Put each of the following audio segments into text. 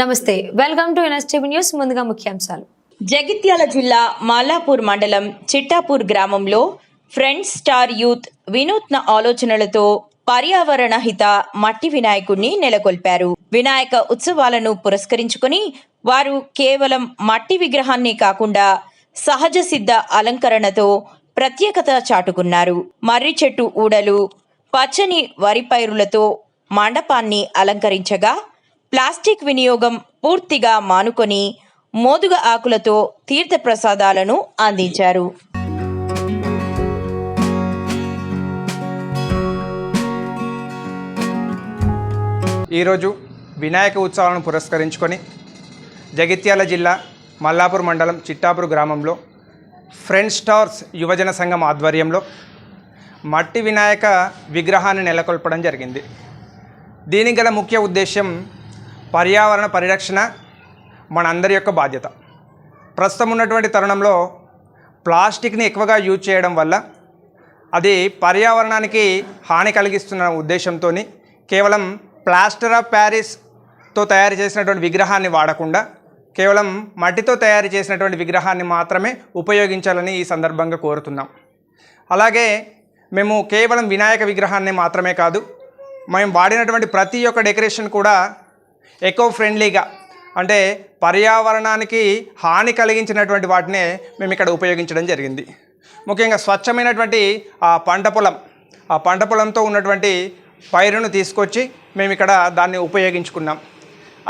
నమస్తే welcome to NSTV news ముందుగా ముఖ్యాంశాలు. జగిత్యాల జిల్లా మాలాపూర్ మండలం చిట్టాపూర్ గ్రామంలో ఫ్రెండ్స్ స్టార్ యూత్ వినూత్న ఆలోచనలతో పర్యావరణ హిత మట్టి వినాయకుడిని నెలకొల్పారు. వినాయక ఉత్సవాలను పురస్కరించుకొని వారు కేవలం మట్టి విగ్రహాన్ని కాకుండా సహజ సిద్ధ అలంకరణతో ప్రత్యేకత చాటుకున్నారు. మర్రి చెట్టు ఊడలు పచ్చని వరి పైరులతో మండపాన్ని అలంకరించగా ప్లాస్టిక్ వినియోగం పూర్తిగా మానుకొని మోదుగ ఆకులతో తీర్థ ప్రసాదాలను అందించారు. ఈరోజు వినాయక ఉత్సవాలను పురస్కరించుకొని జగిత్యాల జిల్లా మల్లాపూర్ మండలం చిట్టాపూర్ గ్రామంలో ఫ్రెండ్ స్టార్స్ యువజన సంఘం ఆధ్వర్యంలో మట్టి వినాయక విగ్రహాన్ని నెలకొల్పడం జరిగింది. దీనికి గల ముఖ్య ఉద్దేశం పర్యావరణ పరిరక్షణ మనందరి యొక్క బాధ్యత. ప్రస్తుతం ఉన్నటువంటి తరుణంలో ప్లాస్టిక్ని ఎక్కువగా యూజ్ చేయడం వల్ల అది పర్యావరణానికి హాని కలిగిస్తున్న ఉద్దేశంతో కేవలం ప్లాస్టర్ ఆఫ్ ప్యారిస్తో తయారు చేసినటువంటి విగ్రహాన్ని వాడకుండా కేవలం మట్టితో తయారు చేసినటువంటి విగ్రహాన్ని మాత్రమే ఉపయోగించాలని ఈ సందర్భంగా కోరుతున్నాం. అలాగే మేము కేవలం వినాయక విగ్రహాన్ని మాత్రమే కాదు మేము వాడినటువంటి ప్రతి ఒక్క డెకరేషన్ కూడా ఎకో ఫ్రెండ్లీగా అంటే పర్యావరణానికి హాని కలిగించినటువంటి వాటినే మేము ఇక్కడ ఉపయోగించడం జరిగింది. ముఖ్యంగా స్వచ్ఛమైనటువంటి ఆ పంట పొలం ఆ పంట పొలంతో ఉన్నటువంటి పైరును తీసుకొచ్చి మేము ఇక్కడ దాన్ని ఉపయోగించుకున్నాం.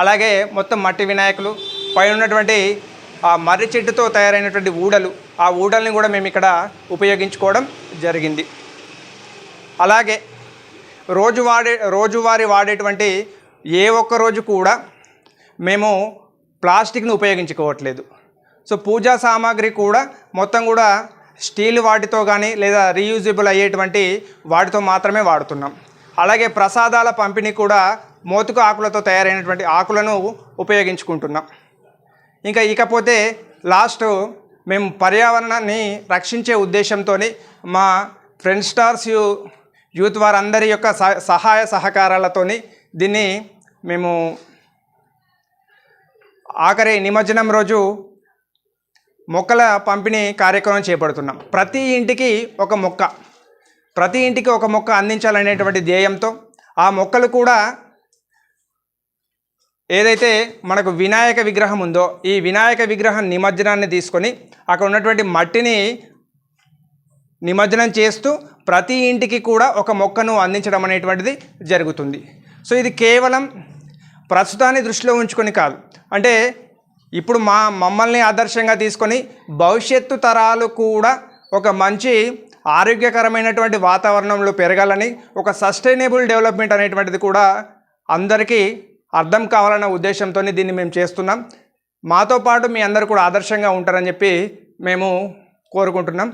అలాగే మొత్తం మట్టి వినాయకులు పైన ఉన్నటువంటి ఆ మర్రి చెట్టుతో తయారైనటువంటి ఊడలు ఆ ఊడల్ని కూడా మేము ఇక్కడ ఉపయోగించుకోవడం జరిగింది. అలాగే రోజు వాడే రోజువారీ వాడేటువంటి ఏ ఒక్క రోజు కూడా మేము ప్లాస్టిక్ని ఉపయోగించుకోవట్లేదు. సో పూజా సామాగ్రి కూడా మొత్తం కూడా స్టీల్ వాటితో కానీ లేదా రీయూజబుల్ అయ్యేటువంటి వాటితో మాత్రమే వాడుతున్నాం. అలాగే ప్రసాదాల పంపిణీ కూడా మోతుకు ఆకులతో తయారైనటువంటి ఆకులను ఉపయోగించుకుంటున్నాం. ఇంకా ఇకపోతే లాస్ట్ మేము పర్యావరణాన్ని రక్షించే ఉద్దేశంతో మా ఫ్రెండ్ స్టార్స్ యూ యూత్ వారందరి యొక్క సహ సహాయ సహకారాలతోని దీన్ని మేము ఆఖరి నిమజ్జనం రోజు మొక్కల పంపిణీ కార్యక్రమం చేపడుతున్నాం. ప్రతి ఇంటికి ఒక మొక్క. ప్రతి ఇంటికి ఒక మొక్క అందించాలనేటువంటి ధ్యేయంతో ఆ మొక్కలు కూడా ఏదైతే మనకు వినాయక విగ్రహం ఉందో ఈ వినాయక విగ్రహం నిమజ్జనాన్ని తీసుకొని అక్కడ ఉన్నటువంటి మట్టిని నిమజ్జనం చేస్తూ ప్రతి ఇంటికి కూడా ఒక మొక్కను అందించడం అనేటువంటిది జరుగుతుంది. సో ఇది కేవలం ప్రస్తుతాన్ని దృష్టిలో ఉంచుకొని కాదు. అంటే ఇప్పుడు మా మమ్మల్ని ఆదర్శంగా తీసుకొని భవిష్యత్తు తరాలు కూడా ఒక మంచి ఆరోగ్యకరమైనటువంటి వాతావరణంలో పెరగాలని ఒక సస్టైనబుల్ డెవలప్మెంట్ అనేటువంటిది కూడా అందరికీ అర్థం కావాలన్న ఉద్దేశంతో దీన్ని మేము చేస్తున్నాం. మాతో పాటు మీ అందరు కూడా ఆదర్శంగా ఉంటారని చెప్పి మేము కోరుకుంటున్నాం.